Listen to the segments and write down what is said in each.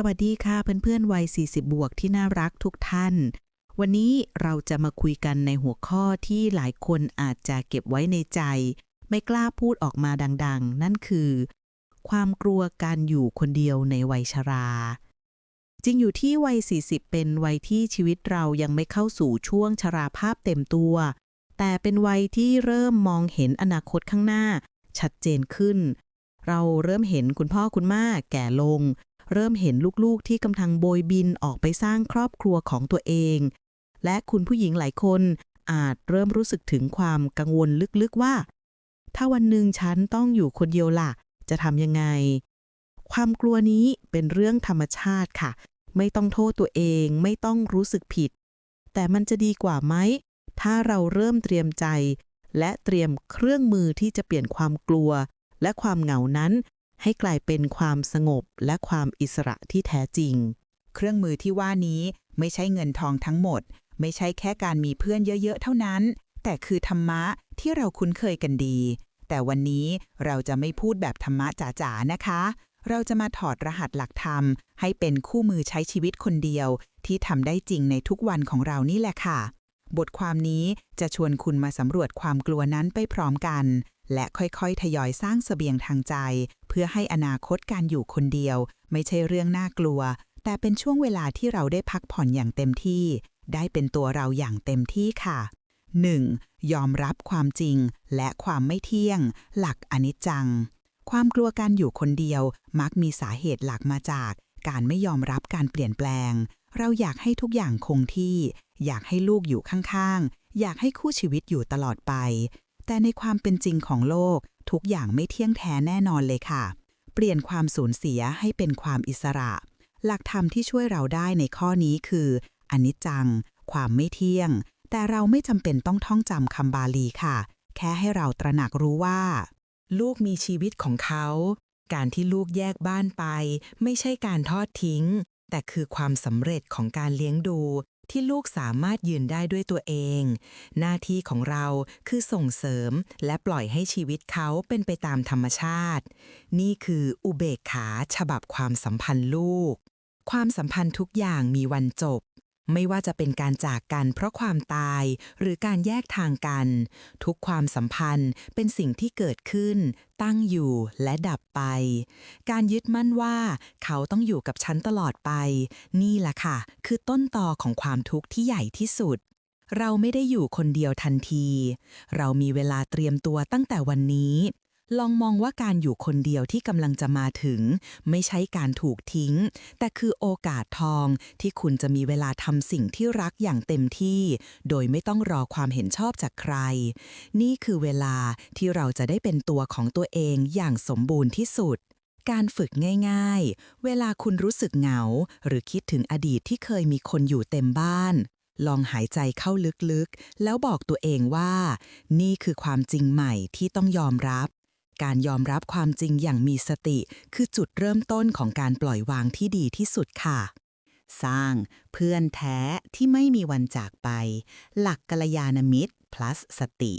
สวัสดีค่ะเพื่อนๆวัย 40 บวกที่น่ารักทุกท่าน วันนี้เราจะมาคุยกันในหัวข้อที่หลายคนอาจจะเก็บไว้ในใจ ไม่กล้าพูดออกมาดังๆ นั่นคือ ความกลัวการอยู่คนเดียวในวัยชรา จริงอยู่ที่วัย 40 เป็นวัยที่ชีวิตเรายังไม่เข้าสู่ช่วงชราภาพเต็มตัว แต่เป็นวัยที่เริ่มมองเห็นอนาคตข้างหน้า ชัดเจนขึ้น เราเริ่มเห็นคุณพ่อคุณแม่แก่ลง เริ่มเห็นลูกๆที่กำลังโบยบินออกไปสร้างครอบครัวของตัวเอง และคุณผู้หญิงหลายคนอาจเริ่มรู้สึกถึงความกังวลลึกๆว่า ถ้าวันหนึ่งฉันต้องอยู่คนเดียวล่ะ จะทำยังไง ความกลัวนี้เป็นเรื่องธรรมชาติค่ะ ไม่ต้องโทษตัวเอง ไม่ต้องรู้สึกผิด แต่มันจะดีกว่าไหม ถ้าเราเริ่มเตรียมใจ และเตรียมเครื่องมือที่จะเปลี่ยนความกลัว และความเหงานั้น ให้กลายเป็นความสงบและความอิสระที่แท้จริง เครื่องมือที่ว่านี้ไม่ใช่เงินทองทั้งหมด ไม่ใช่แค่การมีเพื่อนเยอะ ๆ เท่านั้น แต่คือธรรมะที่เราคุ้นเคยกันดี แต่วันนี้เราจะไม่พูดแบบธรรมะจ๋าๆนะคะ เราจะมาถอดรหัสหลักธรรม ให้เป็นคู่มือใช้ชีวิตคนเดียว ที่ทำได้จริงในทุกวันของเรานี่แหละค่ะบทความนี้จะชวนคุณมาสำรวจความกลัวนั้นไปพร้อมกัน และค่อยๆ ทยอยสร้างเสบียงทางใจ เพื่อให้อนาคตการอยู่คนเดียว ไม่ใช่เรื่องน่ากลัว แต่เป็นช่วงเวลาที่เราได้พักผ่อนอย่างเต็มที่ ได้เป็นตัวเราอย่างเต็มที่ค่ะ 1. ยอมรับความจริง และความไม่เที่ยง หลักอนิจจัง ความกลัวการอยู่คนเดียว มักมีสาเหตุหลักมาจาก การไม่ยอมรับการเปลี่ยนแปลง เราอยากให้ทุกอย่างคงที่ อยากให้ลูกอยู่ข้างๆ อยากให้คู่ชีวิตอยู่ตลอดไป แต่ในความเป็นจริงของโลก ทุกอย่างไม่เที่ยงแท้แน่นอนเลยค่ะ เปลี่ยนความสูญเสียให้เป็นความอิสระ หลักธรรมที่ช่วยเราได้ในข้อนี้คืออนิจจัง ความไม่เที่ยง แต่เราไม่จำเป็นต้องท่องจำคำบาลีค่ะ แค่ให้เราตระหนักรู้ว่า ลูกมีชีวิตของเขา การที่ลูกแยกบ้านไป ไม่ใช่การทอดทิ้ง แต่คือความสำเร็จของการเลี้ยงดู ที่ลูกสามารถยืนได้ด้วยตัวเอง หน้าที่ของเราคือส่งเสริมและปล่อยให้ชีวิตเขาเป็นไปตามธรรมชาติ นี่คืออุเบกขาฉบับความสัมพันธ์ลูก ความสัมพันธ์ทุกอย่างมีวันจบ ไม่ว่าจะเป็นการจากกันเพราะความตายหรือการแยกทางกัน ทุกความสัมพันธ์เป็นสิ่งที่เกิดขึ้น ตั้งอยู่และดับไป การยึดมั่นว่า เขาต้องอยู่กับฉันตลอดไป นี่แหละค่ะ คือต้นตอของความทุกข์ที่ใหญ่ที่สุดเราไม่ได้อยู่คนเดียวทันที เรามีเวลาเตรียมตัวตั้งแต่วันนี้ ลองมองว่าการอยู่คนเดียวที่กำลังจะมาถึง ไม่ใช่การถูกทิ้ง แต่คือโอกาสทองที่คุณจะมีเวลาทำสิ่งที่รักอย่างเต็มที่ โดยไม่ต้องรอความเห็นชอบจากใคร นี่คือเวลาที่เราจะได้เป็นตัวของตัวเองอย่างสมบูรณ์ที่สุดการฝึกง่ายๆ เวลาคุณรู้สึกเหงา หรือคิดถึงอดีตที่เคยมีคนอยู่เต็มบ้าน ลองหายใจเข้าลึกๆ แล้วบอกตัวเองว่า นี่คือความจริงใหม่ที่ต้องยอมรับ การยอมรับความจริงอย่างมีสติ คือจุดเริ่มต้นของการปล่อยวางที่ดีที่สุดค่ะ สร้างเพื่อนแท้ที่ไม่มีวันจากไป หลักกัลยาณมิตร plus สติ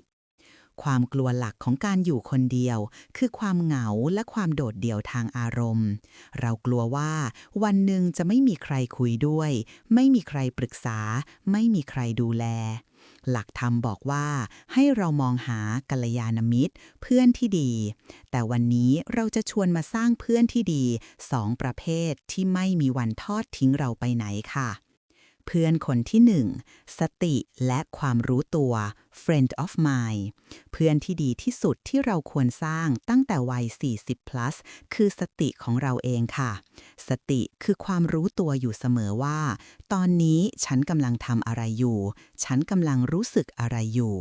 ความกลัวหลักของการอยู่คนเดียว คือความเหงาและความโดดเดี่ยวทางอารมณ์ เรากลัวว่า วันหนึ่งจะไม่มีใครคุยด้วย ไม่มีใครปรึกษา ไม่มีใครดูแล หลักธรรมบอกว่าให้เรามองหากัลยาณมิตร เพื่อนที่ดี แต่วันนี้เราจะชวนมาสร้างเพื่อนที่ดีสองประเภทที่ไม่มีวันทอดทิ้งเราไปไหนค่ะ เพื่อนคนที่หนึ่งสติและความรู้ตัว friend of mind เพื่อนที่ดีที่สุดที่เราควรสร้างตั้งแต่วัย 40 plus คือสติของเราเองค่ะ สติคือความรู้ตัวอยู่เสมอว่า ตอนนี้ฉันกำลังทำอะไรอยู่ ฉันกำลังรู้สึกอะไรอยู่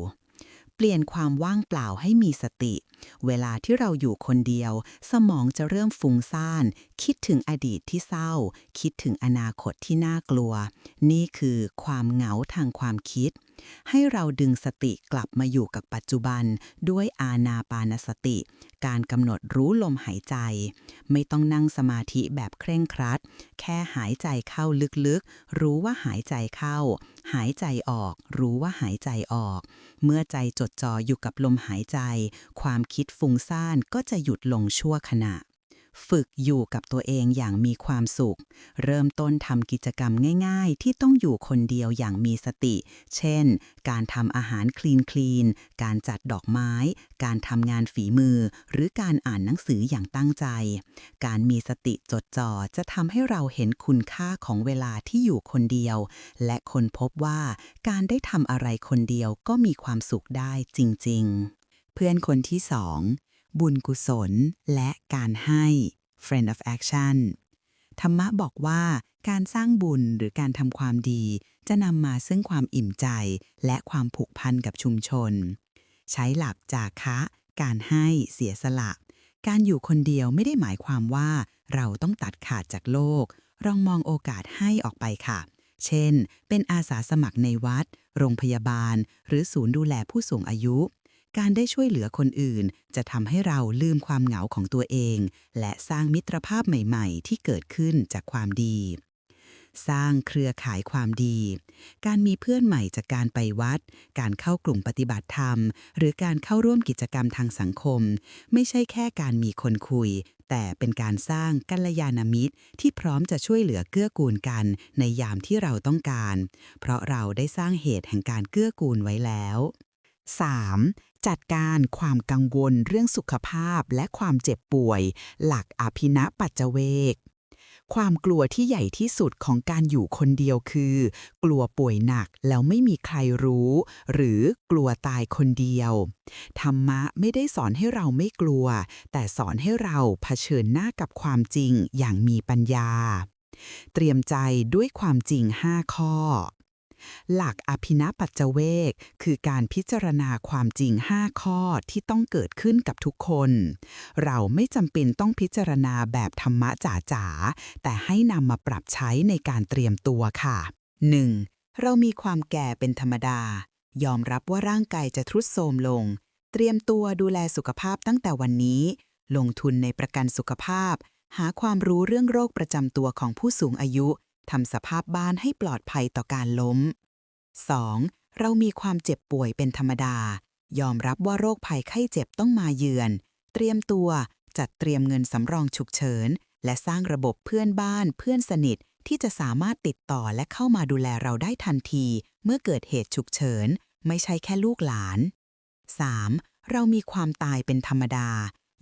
เปลี่ยนความว่างเปล่าให้มีสติ เวลาที่เราอยู่คนเดียว สมองจะเริ่มฟุ้งซ่าน คิดถึงอดีตที่เศร้า คิดถึงอนาคตที่น่ากลัว นี่คือความเหงาทางความคิด ให้เราดึงสติกลับมาอยู่กับปัจจุบันด้วยอาณาปานสติ การกำหนดรู้ลมหายใจ ไม่ต้องนั่งสมาธิแบบเคร่งครัด แค่หายใจเข้าลึกๆ รู้ว่าหายใจเข้า หายใจออก รู้ว่าหายใจออก เมื่อใจจดจ่ออยู่กับลมหายใจ ความคิดฟุ้งซ่านก็จะหยุดลงชั่วขณะ ฝึกอยู่กับตัวเองอย่างมีความสุข เริ่มต้นทำกิจกรรมง่ายๆ ที่ต้องอยู่คนเดียวอย่างมีสติ เช่น การทำอาหารคลีนคลีน การจัดดอกไม้ การทำงานฝีมือ หรือการอ่านหนังสืออย่างตั้งใจ การมีสติจดจ่อจะทำให้เราเห็นคุณค่าของเวลาที่อยู่คนเดียว และคนพบว่าการได้ทำอะไรคนเดียวก็มีความสุขได้จริง ๆ เพื่อนคนที่สอง บุญกุศล และการให้ Friend of Action ธรรมะบอกว่าการสร้างบุญหรือการทำความดี จะนำมาซึ่งความอิ่มใจ และความผูกพันกับชุมชน ใช้หลักจากคะ การให้เสียสละ การอยู่คนเดียวไม่ได้หมายความว่า เราต้องตัดขาดจากโลกลองมองโอกาสให้ออกไปค่ะ เช่น เป็นอาสาสมัครในวัด โรงพยาบาล หรือศูนย์ดูแลผู้สูงอายุ การได้ช่วยเหลือคนอื่น จะทำให้เราลืมความเหงาของตัวเอง และสร้างมิตรภาพใหม่ ๆ ที่เกิดขึ้นจากความดี สร้างเครือข่ายความดี การมีเพื่อนใหม่จากการไปวัด การเข้ากลุ่มปฏิบัติธรรม หรือการเข้าร่วมกิจกรรมทางสังคม ไม่ใช่แค่การมีคนคุย แต่เป็นการสร้างกัลยาณมิตร ที่พร้อมจะช่วยเหลือเกื้อกูลกัน ในยามที่เราต้องการ เพราะเราได้สร้างเหตุแห่งการเกื้อกูลไว้แล้ว 3. จัดการความกังวลเรื่องสุขภาพและความเจ็บป่วย หลักอภินปัจจเวกความกลัวที่ใหญ่ที่สุดของการอยู่คนเดียวคือ กลัวป่วยหนักแล้วไม่มีใครรู้ หรือกลัวตายคนเดียว ธรรมะไม่ได้สอนให้เราไม่กลัว แต่สอนให้เราเผชิญหน้ากับความจริงอย่างมีปัญญา เตรียมใจด้วยความจริง 5 ข้อ หลักอภินปัจจเวกคือการพิจารณาความจริง 5 ข้อที่ต้องเกิดขึ้นกับทุกคน เราไม่จำเป็นต้องพิจารณาแบบธรรมะจ๋าๆ แต่ให้นำมาปรับใช้ในการเตรียมตัวค่ะ 1. เรามีความแก่เป็นธรรมดา ยอมรับว่าร่างกายจะทรุดโทรมลง เตรียมตัวดูแลสุขภาพตั้งแต่วันนี้ ลงทุนในประกันสุขภาพ หาความรู้เรื่องโรคประจำตัวของผู้สูงอายุ ทำสภาพบ้านให้ปลอดภัยต่อการล้ม 2. เรามีความเจ็บป่วยเป็นธรรมดา ยอมรับว่าโรคภัยไข้เจ็บต้องมาเยือน เตรียมตัว จัดเตรียมเงินสำรองฉุกเฉิน และสร้างระบบเพื่อนบ้าน เพื่อนสนิทที่จะสามารถติดต่อและเข้ามาดูแลเราได้ทันที เมื่อเกิดเหตุฉุกเฉิน ไม่ใช่แค่ลูกหลาน 3. เรามีความตายเป็นธรรมดา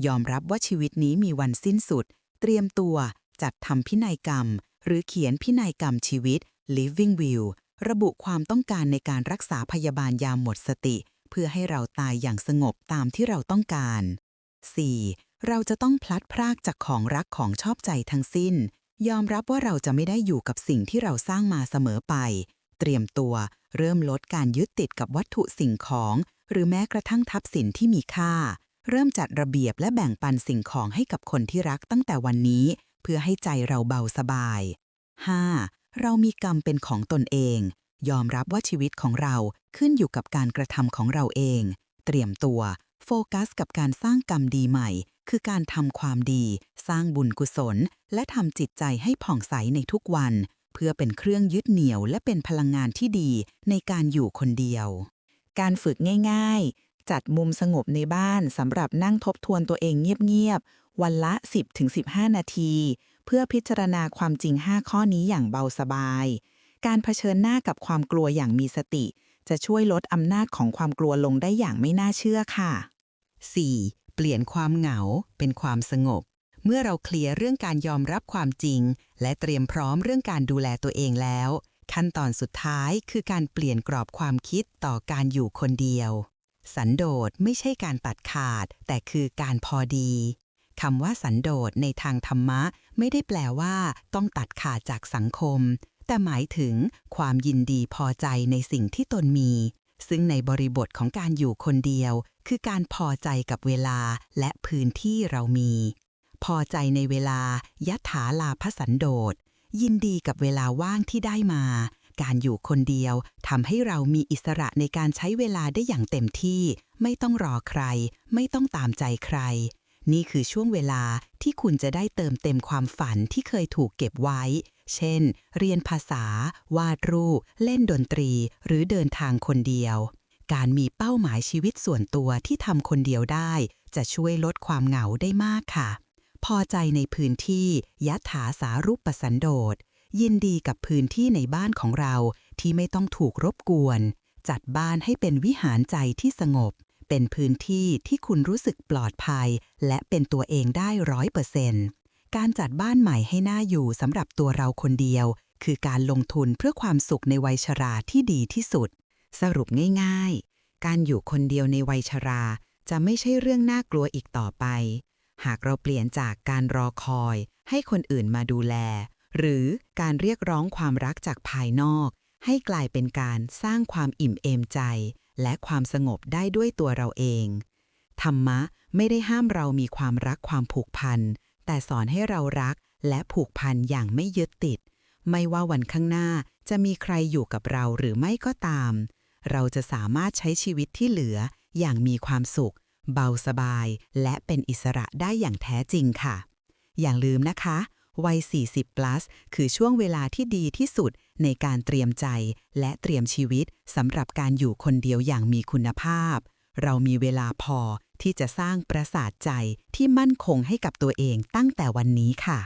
ยอมรับว่าชีวิตนี้มีวันสิ้นสุด เตรียมตัว จัดทำพินัยกรรม หรือเขียนพินัยกรรมชีวิต living will ระบุความต้องการในการรักษาพยาบาลยามหมดสติ เพื่อให้เราตายอย่างสงบตามที่เราต้องการ 4. เราจะต้องพลัดพรากจากของรักของชอบใจทั้งสิ้น ยอมรับว่าเราจะไม่ได้อยู่กับสิ่งที่เราสร้างมาเสมอไป เตรียมตัว เริ่มลดการยึดติดกับวัตถุสิ่งของ หรือแม้กระทั่งทรัพย์สินที่มีค่า เริ่มจัดระเบียบและแบ่งปันสิ่งของให้กับคนที่รักตั้งแต่วันนี้ พื่อให้ใจเราเบาสบาย 5. เรามีกรรมเป็นของตนเอง ยอมรับว่าชีวิตของเราขึ้นอยู่กับการกระทำของเราเอง เตรียมตัว โฟกัสกับการสร้างกรรมดีใหม่ คือการทำความดี สร้างบุญกุศล และทำจิตใจให้ผ่องใสในทุกวัน เพื่อเป็นเครื่องยึดเหนี่ยวและเป็นพลังงานที่ดีในการอยู่คนเดียว การฝึกง่าย ๆ จัดมุมสงบในบ้านสำหรับนั่งทบทวนตัวเองเงียบๆ วันละ 10-15 นาที เพื่อพิจารณาความจริง 5 ข้อนี้อย่างเบาสบาย การเผชิญหน้ากับความกลัวอย่างมีสติ จะช่วยลดอำนาจของความกลัวลงได้อย่างไม่น่าเชื่อค่ะ 4. เปลี่ยนความเหงาเป็นความสงบ เมื่อเราเคลียร์เรื่องการยอมรับความจริง และเตรียมพร้อมเรื่องการดูแลตัวเองแล้ว ขั้นตอนสุดท้ายคือการเปลี่ยนกรอบความคิดต่อการอยู่คนเดียว สันโดษไม่ใช่การตัดขาด แต่คือการพอดี คำว่าสันโดษในทางธรรมะ ไม่ได้แปลว่า ต้องตัดขาดจากสังคม แต่หมายถึงความยินดีพอใจในสิ่งที่ตนมี ซึ่งในบริบทของการอยู่คนเดียว คือการพอใจกับเวลาและพื้นที่เรามี พอใจในเวลายัตถาลาพสันโดษยินดีกับเวลาว่างที่ได้มาการอยู่คนเดียวทำให้เรามีอิสระในการใช้เวลาได้อย่างเต็มที่ ไม่ต้องรอใคร ไม่ต้องตามใจใคร นี่คือช่วงเวลาที่คุณจะได้เติมเต็มความฝันที่เคยถูกเก็บไว้ เช่น เรียนภาษา วาดรูป เล่นดนตรี หรือเดินทางคนเดียว การมีเป้าหมายชีวิตส่วนตัวที่ทำคนเดียวได้ จะช่วยลดความเหงาได้มากค่ะ พอใจในพื้นที่ยะถาสารุปปสันโดษยินดีกับพื้นที่ในบ้านของเราที่ไม่ต้องถูกรบกวน จัดบ้านให้เป็นวิหารใจที่สงบ เป็นพื้นที่ที่คุณรู้สึกปลอดภัย และเป็นตัวเองได้ร้อยเปอร์เซ็นต์การจัดบ้านใหม่ให้หน่าอยู่สำหรับตัวเราคนเดียว คือการลงทุนเพื่อความสุขในวัยชราที่ดีที่สุด สรุปง่ายๆ การอยู่คนเดียวในวัยชรา จะไม่ใช่เรื่องน่ากลัวอีกต่อไป หากเราเปลี่ยนจากการรอคอย ให้คนอื่นมาดูแล หรือการเรียกร้องความรักจากภายนอก ให้กลายเป็นการสร้างความอิ่มเอมใจ และความสงบได้ด้วยตัวเราเอง ธรรมะไม่ได้ห้ามเรามีความรักความผูกพัน แต่สอนให้เรารักและผูกพันอย่างไม่ยึดติด ไม่ว่าวันข้างหน้าจะมีใครอยู่กับเราหรือไม่ก็ตาม เราจะสามารถใช้ชีวิตที่เหลืออย่างมีความสุข เบาสบาย และเป็นอิสระได้อย่างแท้จริงค่ะ อย่าลืมนะคะ วัย 40 plus คือช่วงเวลาที่ดีที่สุดในการเตรียมใจ และเตรียมชีวิตสำหรับการอยู่คนเดียวอย่างมีคุณภาพ เรามีเวลาพอที่จะสร้างประสาทใจที่มั่นคงให้กับตัวเองตั้งแต่วันนี้ค่ะ